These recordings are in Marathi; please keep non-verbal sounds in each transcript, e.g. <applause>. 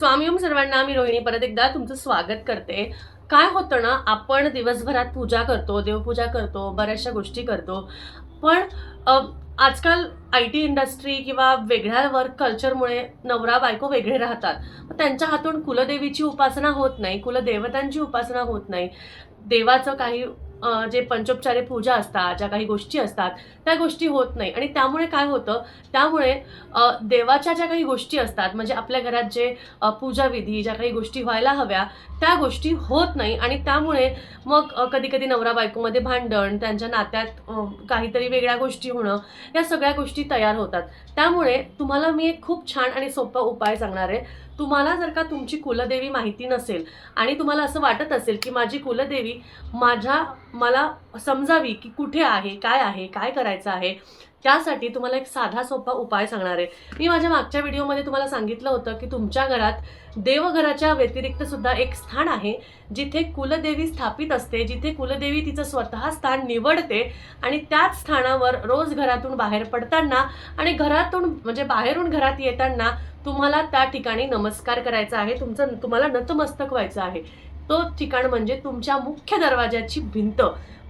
स्वामीम सर्वांना मी रोहिणी परत एकदा तुमचं स्वागत करते. काय होतं ना आपण दिवसभरात पूजा करतो देवपूजा करतो बऱ्याचशा गोष्टी करतो. पण आजकाल आय टी इंडस्ट्री किंवा वेगळ्या वर्क कल्चरमुळे नवरा बायको वेगळे राहतात. मग त्यांच्या हातून कुलदेवीची उपासना होत नाही कुलदेवतांची उपासना होत नाही. देवाचं काही जे पंचोपचारे पूजा असतात ज्या काही गोष्टी असतात त्या गोष्टी होत नाही. आणि त्यामुळे काय होतं? त्यामुळे देवाच्या ज्या काही गोष्टी असतात म्हणजे आपल्या घरात जे पूजाविधी ज्या काही गोष्टी व्हायला हव्या त्या गोष्टी होत नाही. आणि त्यामुळे मग कधी कधी नवरा बायकोमध्ये भांडण त्यांच्या नात्यात काहीतरी वेगळ्या गोष्टी होणं या सगळ्या गोष्टी तयार होतात. त्यामुळे तुम्हाला मी एक खूप छान आणि सोपा उपाय सांगणार आहे. तुम्हाला जर का तुमची कुलदेवी माहिती नसेल आणि तुम्हाला असं वाटत असेल की माझी कुलदेवी माझ्या मला समजावी की कुठे आहे काय आहे काय करायचं आहे त्यासाठी तुम्हाला एक साधा सोपा उपाय सांगणार आहे. मी माझ्या मागच्या व्हिडिओमध्ये तुम्हाला सांगितलं होतं की तुमच्या घरात देवघराच्या व्यतिरिक्त सुद्धा एक स्थान आहे जिथे कुलदेवी स्थापित असते जिथे कुलदेवी तिचं स्वतः स्थान निवडते आणि त्याच स्थानावर रोज घरातून बाहेर पडताना आणि घरातून म्हणजे बाहेरून घरात येताना तुम्हाला त्या ठिकाणी नमस्कार करायचा आहे तुमचं तुम्हाला नतमस्तक व्हायचं आहे. तो ठिकाण म्हणजे तुमच्या मुख्य दरवाजाची भिंत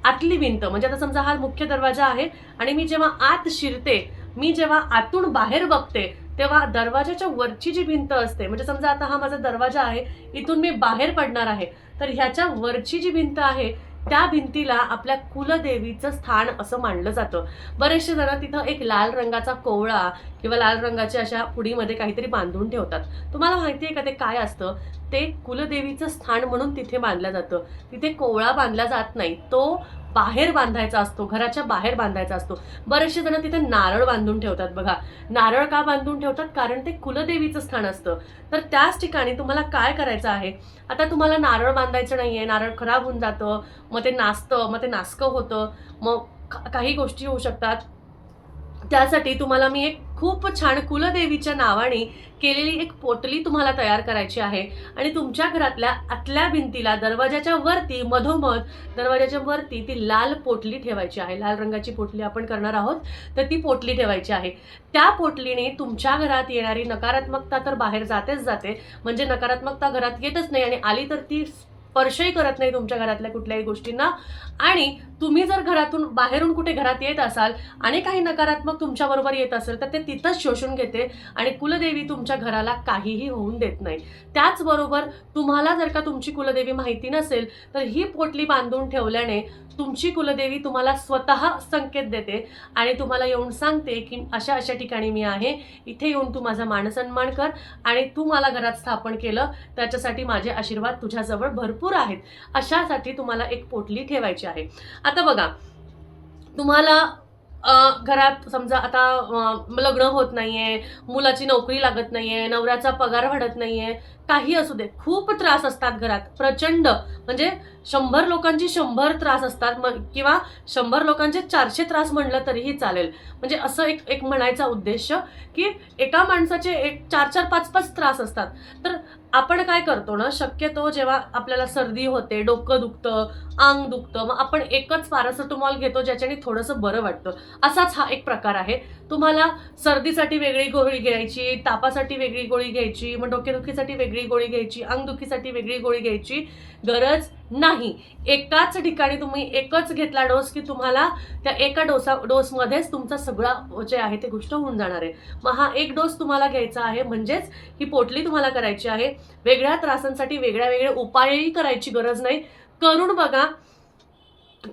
आतली भिंत. म्हणजे आता समजा हा मुख्य दरवाजा आहे आणि मी जेव्हा आत शिरते मी जेव्हा आतून बाहेर बघते तेव्हा दरवाजाच्या वरची जी भिंत असते म्हणजे समजा आता हा माझा दरवाजा आहे इथून मी बाहेर पडणार आहे तर ह्याच्या वरची जी भिंत आहे त्या भिंतीला आपल्या कुलदेवीचं स्थान असं मानलं जातं. बरेचसे जण तिथं एक लाल रंगाचा कोवळा किंवा लाल रंगाच्या अशा पुडीमध्ये काहीतरी बांधून ठेवतात. तुम्हाला माहिती आहे का ते काय असतं? ते कुलदेवीचं स्थान म्हणून तिथे बांधलं जातं. तिथे कोवळा बांधला जात नाही. तो बाहेर बांधायचा असतो घराच्या बाहेर बांधायचा असतो. बरेचसे जण तिथे नारळ बांधून ठेवतात बघा. नारळ का बांधून ठेवतात? कारण ते कुलदेवीचं स्थान असतं. तर त्याच ठिकाणी तुम्हाला काय करायचं आहे? आता तुम्हाला नारळ बांधायचं नाही आहे नारळ खराब होऊन जातं मग ते नाचतं मग ते नासकं होतं मग का- काही गोष्टी होऊ शकतात. त्यासाठी तुम्हाला मी एक खूप छान कुलदेवीच्या नावाने केलेली एक पोटली तुम्हाला तयार करायची आहे. आणि तुमच्या घरातल्या आतल्या भिंतीला दरवाजाच्या वरती मधोमध दरवाजाच्या वरती ती लाल पोटली ठेवायची आहे. लाल रंगाची पोटली आपण करणार आहोत तर ती पोटली ठेवायची आहे. त्या पोटलीने तुमच्या घरात येणारी नकारात्मकता तर बाहेर जातेच जाते. म्हणजे नकारात्मकता घरात येतच नाही आणि आली तर ती स्पर्शही करत नाही तुमच्या घरातल्या कुठल्याही गोष्टींना. आणि तुम्ही जर घरातून बाहेरून कुठे घरात येत असाल आणि काही नकारात्मक तुमच्याबरोबर येत असेल तर ते तिथंच शोषून घेते आणि कुलदेवी तुमच्या घराला काहीही होऊन देत नाही. त्याचबरोबर तुम्हाला जर का तुमची कुलदेवी माहिती नसेल तर ही पोटली बांधून ठेवल्याने तुमची कुलदेवी तुम्हाला स्वतः संकेत देते आणि तुम्हाला येऊन सांगते की अशा अशा ठिकाणी मी आहे इथे येऊन तू माझा मानसन्मान कर आणि तू मला घरात स्थापन केलं त्याच्यासाठी माझे आशीर्वाद तुझ्याजवळ भरपूर भरपूर आहेत. अशासाठी तुम्हाला एक पोटली ठेवायची आहे. आता बघा तुम्हाला घरात समजा आता लग्न होत नाहीये मुलाची नोकरी लागत नाहीये नवऱ्याचा पगार वाढत नाहीये काही असू दे खूप त्रास असतात घरात प्रचंड. म्हणजे शंभर लोकांची शंभर त्रास असतात मग किंवा शंभर लोकांचे चारशे त्रास म्हणलं तरीही चालेल. म्हणजे असं एक एक म्हणायचा उद्देश की एका माणसाचे एक चार चार पाच पाच त्रास असतात. तर आपण काय करतो ना शक्यतो जेव्हा आपल्याला सर्दी होते डोकं दुखतं अंग दुखतं मग आपण एकच पॅरासिटामॉल घेतो ज्याच्याने थोडंसं बरं वाटतं. असाच हा एक प्रकार आहे. तुम्हाला सर्दीसाठी वेगळी गोळी घ्यायची तापासाठी वेगळी गोळी घ्यायची मग डोकेदुखीसाठी वेगळी गोळी घ्यायची अंगदुखीसाठी वेगळी गोळी घ्यायची गरज नाही. एकाच ठिकाणी तुम्ही एकच घेतला डोस की तुम्हाला त्या एका डोसा डोसमध्येच तुमचा सगळा जे आहे ते गोष्ट होऊन जाणार आहे. मग हा एक डोस तुम्हाला घ्यायचा आहे म्हणजेच ही पोटली तुम्हाला करायची आहे. वेगळ्या त्रासांसाठी वेगळ्या वेगळ्या उपायही करायची गरज नाही. करून बघा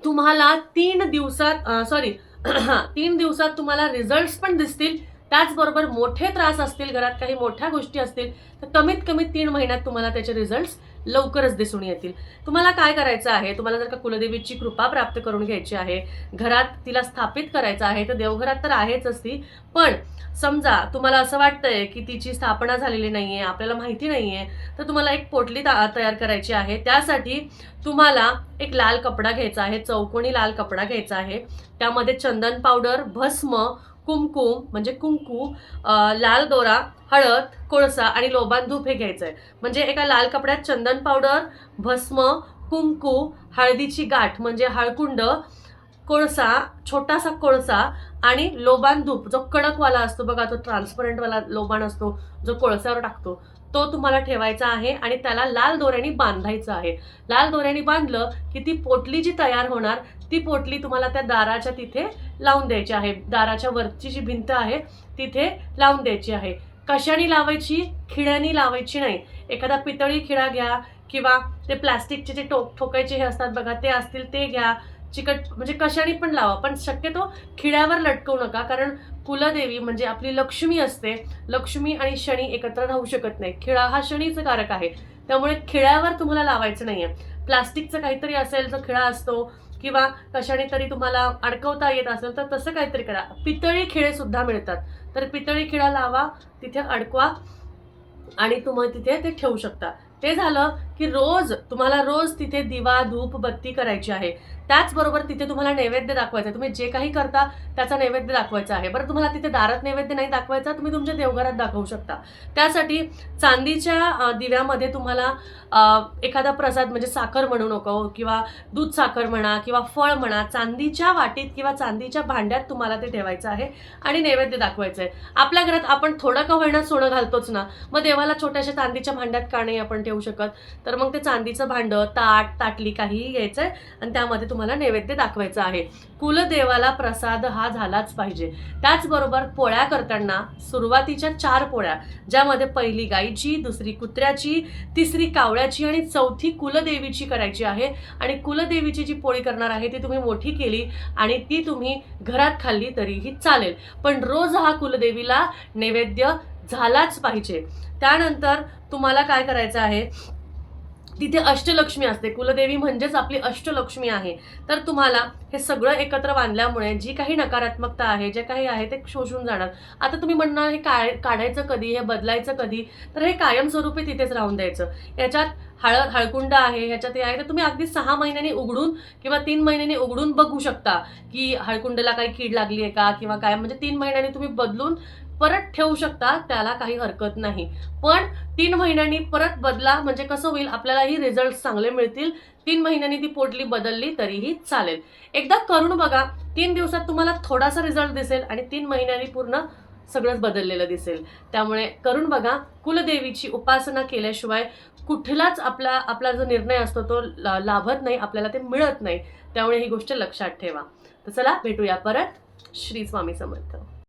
तुम्हाला तीन दिवसात सॉरी <clears throat> तीन दिवसात तुम्हाला रिझल्ट पण दिसतील. त्याचबरोबर मोठे त्रास असतील घरात काही मोठ्या गोष्टी असतील तर कमीत कमी तीन महिन्यात तुम्हाला त्याचे रिझल्ट लवकरच दिसून येतील. तुम्हाला काय करायचं आहे? तुम्हाला जर का कुलदेवीची कृपा प्राप्त करून घ्यायची आहे घरात तिला स्थापित करायचं आहे तर देवघरात तर आहेच असती पण समजा तुम्हाला असं वाटतंय की तिची स्थापना झालेली नाही आहे आपल्याला माहिती नाही आहे तर तुम्हाला एक पोटली तयार करायची आहे. त्यासाठी तुम्हाला एक लाल कपडा घ्यायचा आहे चौकोनी लाल कपडा घ्यायचा आहे. त्यामध्ये चंदन पावडर भस्म कुमकुम म्हणजे कुंकू लाल दोरा हळद कोळसा आणि लोबान धूप हे घ्यायचं आहे म्हणजे एका लाल कपड्यात चंदन पावडर भस्म कुंकू हळदीची गाठ म्हणजे हळकुंड कोळसा छोटासा कोळसा आणि लोबान धूप जो कडकवाला असतो बघा तो ट्रान्सपरंटवाला लोबान असतो जो कोळसावर टाकतो तो तुम्हाला ठेवायचा आहे आणि त्याला लाल दोऱ्याने बांधायचं आहे. लाल दोऱ्याने बांधलं की ती पोटली जी तयार होणार ती पोटली तुम्हाला त्या दाराच्या तिथे लावून द्यायची आहे. दाराच्या वरची जी भिंत आहे तिथे लावून द्यायची आहे. कशाने लावायची? खिळ्यानी लावायची नाही. एखादा पितळी खिळा घ्या किंवा ते प्लास्टिकचे जे टोक ठोकायचे हे असतात बघा ते असतील ते घ्या. चिकट म्हणजे कशाने पण लावा पण शक्यतो खिळ्यावर लटकवू नका कारण कुलदेवी म्हणजे आपली लक्ष्मी असते. लक्ष्मी आणि शनी एकत्र राहू शकत नाही. खिळा हा शनीचं कारक आहे. त्यामुळे खिळ्यावर तुम्हाला लावायचं नाही आहे प्लास्टिकचं काहीतरी असेल जो खिळा असतो किंवा कशाने तरी तुम्हाला अडकवता येत असेल तर तसं काहीतरी करा. पितळी खिळे सुद्धा मिळतात. तर पितळी खिळा लावा तिथे अडकवा आणि तुम्ही तिथे ते ठेवू शकता. ते झालं की रोज तुम्हाला रोज तिथे दिवा धूप बत्ती करायची आहे. त्याचबरोबर तिथे तुम्हाला नैवेद्य दाखवायचा आहे. तुम्ही जे काही करता त्याचा नैवेद्य दाखवायचा आहे. बरं तुम्हाला तिथे दारात नैवेद्य नाही दाखवायचा तुम्ही तुमच्या देवघरात दाखवू शकता. त्यासाठी चांदीच्या दिव्यामध्ये तुम्हाला एखादा प्रसाद म्हणजे साखर म्हणू नको किंवा दूध साखर म्हणा किंवा फळ म्हणा चांदीच्या वाटीत किंवा चांदीच्या भांड्यात तुम्हाला ते ठेवायचं आहे आणि नैवेद्य दाखवायचं आहे. आपल्या घरात आपण थोडं का होईना सोनं घालतोच ना? मग देवाला छोट्याशा चांदीच्या भांड्यात का नाही आपण ठेवू शकत? तर मग ते चांदीचं भांडं ताट ताटली काहीही घ्यायचं आहे आणि त्यामध्ये तुम्हाला नैवेद्य दाखवायचं आहे. कुलदेवाला प्रसाद हा झालाच पाहिजे. त्याचबरोबर पोळ्या करताना सुरुवातीच्या चार पोळ्या ज्यामध्ये पहिली गाईची दुसरी कुत्र्याची तिसरी कावळ्याची आणि चौथी कुलदेवीची करायची आहे. आणि कुलदेवीची जी पोळी करणार आहे ती तुम्ही मोठी केली आणि ती तुम्ही घरात खाल्ली तरीही चालेल. पण रोज हा कुलदेवीला नैवेद्य झालाच पाहिजे. त्यानंतर तुम्हाला काय करायचं आहे? तिथे अष्टलक्ष्मी असते. कुलदेवी म्हणजेच आपली अष्टलक्ष्मी आहे. तर तुम्हाला हे सगळं एकत्र बांधल्यामुळे जी काही नकारात्मकता आहे जे काही आहे ते शोषून जाणार. आता तुम्ही म्हणणार हे काय काढायचं कधी हे बदलायचं कधी? तर हे कायमस्वरूपी तिथेच राहून द्यायचं. याच्यात हळद हळकुंड आहे ह्याच्यात हे आहे. तर तुम्ही अगदी सहा महिन्यांनी उघडून किंवा तीन महिन्यांनी उघडून बघू शकता की हळकुंडला काही कीड लागली आहे का? किंवा काय? म्हणजे तीन महिन्यांनी तुम्ही बदलून परत ठेवू शकता त्याला काही हरकत नाही. पण तीन महिन्यांनी परत बदला म्हणजे कसं होईल? आपल्यालाही रिझल्ट चांगले मिळतील. तीन महिन्यांनी ती पोटली बदलली तरीही चालेल. एकदा करून बघा. तीन दिवसात तुम्हाला थोडासा रिझल्ट दिसेल आणि तीन महिन्यांनी पूर्ण सगळंच बदललेलं दिसेल. त्यामुळे करून बघा. कुलदेवीची उपासना केल्याशिवाय कुठलाच आपला आपला जो निर्णय असतो तो ला- लाभत नाही. आपल्याला ते मिळत नाही. त्यामुळे ही गोष्ट लक्षात ठेवा. तर चला भेटूया परत. श्री स्वामी समर्थ.